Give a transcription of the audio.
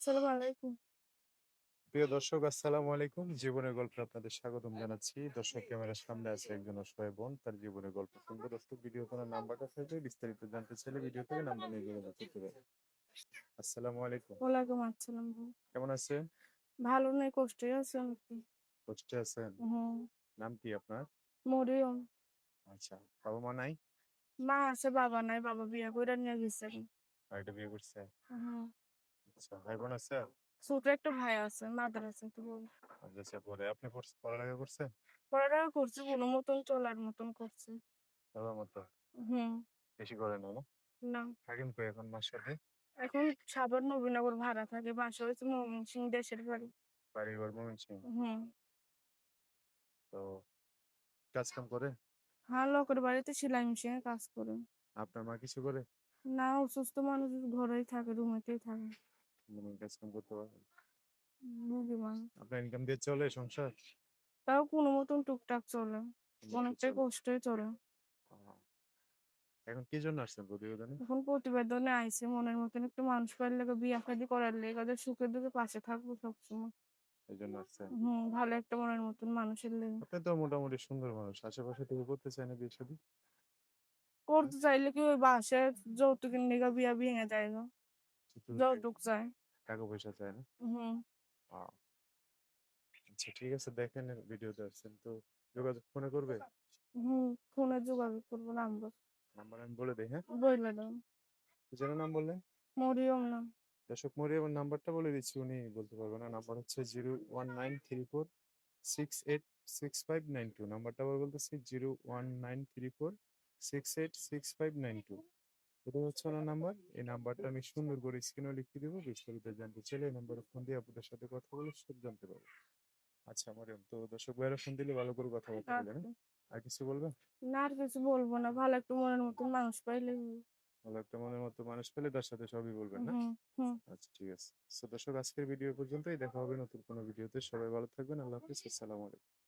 আসসালামু আলাইকুম। প্রিয় দর্শক আসসালামু আলাইকুম। জীবনের গল্পে আপনাদের স্বাগতম জানাচ্ছি। দর্শক ক্যামেরার সামনে আছে একজন অসহায় বোন তার জীবনের গল্প শুনব। দর্শক ভিডিও কোনো নাম্বারটা থাকবে বিস্তারিত জানতে চাইলে ভিডিও থেকে নাম্বার নিয়ে যোগাযোগ করতে পারেন। আসসালামু আলাইকুম। ওয়ালাইকুম আসসালাম কেমন আছেন? ভালো নেই কষ্টে আছে নাকি? কষ্টে আছেন? নাম কি আপনার? মরিয়ম। আচ্ছা বাবা মা নাই? মা আছে বাবা নাই বাবা বিয়া কইরা নিয়ে গেছে। বাড়িতে বিয়ে করছে? হুম। আচ্ছা ভাই বোন আছে ছোট একটা ভাই আছে মাদ্রাসা তো বল। আচ্ছা পরে আপনি পড়ছ- পড়ালেখা করছেন পড়ালেখা করছে কোনো মতন চলার মতন করছে। বাবার মতো হুম। বেশি করে না না? থাকেন কই এখন সাথে এখন সাভার নবীনগর ভাড়া থাকে বাসা হয়েছে ময়মনসিং দেশের বাড়ি। বাড়ি ঘর ময়মনসিংহ হুম। তো কাজ কাম করে হ্যাঁ লোকের বাড়িতে সেলাই মেশিনে কাজ করে। আপনার মা কিছু করে না অসুস্থ মানুষ ঘরেই থাকে রুমেতেই থাকে। মানে কাজ কাম করতে আপনার ইনকাম দিয়ে চলে সংসার? তাও কোনো মতন টুকটাক চলে। অনেকটাই চলে। এখন কি জন্য আসছেন প্রতিবেদনে? এখন প্রতিবেদনে আইছে মনের মতন একটু মানুষ পাইলে বিয়া শাদি করার লেগে ওদের সুখের দুঃখে পাশে থাকব সবসময়। এই জন্য আসছেন? হুম ভালো একটা মনের মতন মানুষের লেগে। আপনি তো মোটামুটি সুন্দর মানুষ। আশেপাশে থেকে করতে চায় না বিয়ে শাদী? করতে চাইলে কি ওই বাসে যৌতুকের নিগা বিয়া ভেঙে যায় না শুধু চায় টাকা পয়সা চায় না হুম আচ্ছা ঠিক আছে দেখেন ভিডিওতে আসছেন তো যোগাযোগ ফোনে করবে হুম ফোনে যোগাযোগ করব নাম্বার নাম্বার আমি বলে দিই হ্যাঁ বইলে দাও যেন নাম বললেন মরিয়ম না দর্শক মরিয়মের নাম্বারটা বলে দিচ্ছি উনি বলতে পারবেন না নাম্বার হচ্ছে zero one nine three four six eight six five nine two নাম্বারটা আবার বলতেছি zero one nine three four six eight six five nine two এটা হচ্ছে ওনার নাম্বার। এই নাম্বারটা আমি সুন্দর করে স্ক্রিনে লিখে দিব। বিস্তারিত জানতে চাইলে এই নাম্বারে ফোন দিয়ে আপনাদের সাথে কথা বলে সব জানতে পারব। আচ্ছা মরিয়ম তো দর্শক ভাইয়েরা ফোন দিলে ভালো করে কথা বলতে বলেন। আচ্ছা। আর কিছু বলবেন? না আর কিছু বলব না। ভালো একটু মনের মতন মানুষ পাইলে ভালো একটা মনের মতো মানুষ পেলে তার সাথে সবই বলবেন না? আচ্ছা ঠিক আছে। তো দর্শক আজকের ভিডিও পর্যন্তই। দেখা হবে নতুন কোনো ভিডিওতে সবাই ভালো থাকবেন। আল্লাহ হাফিজ। আসসালামু আলাইকুম।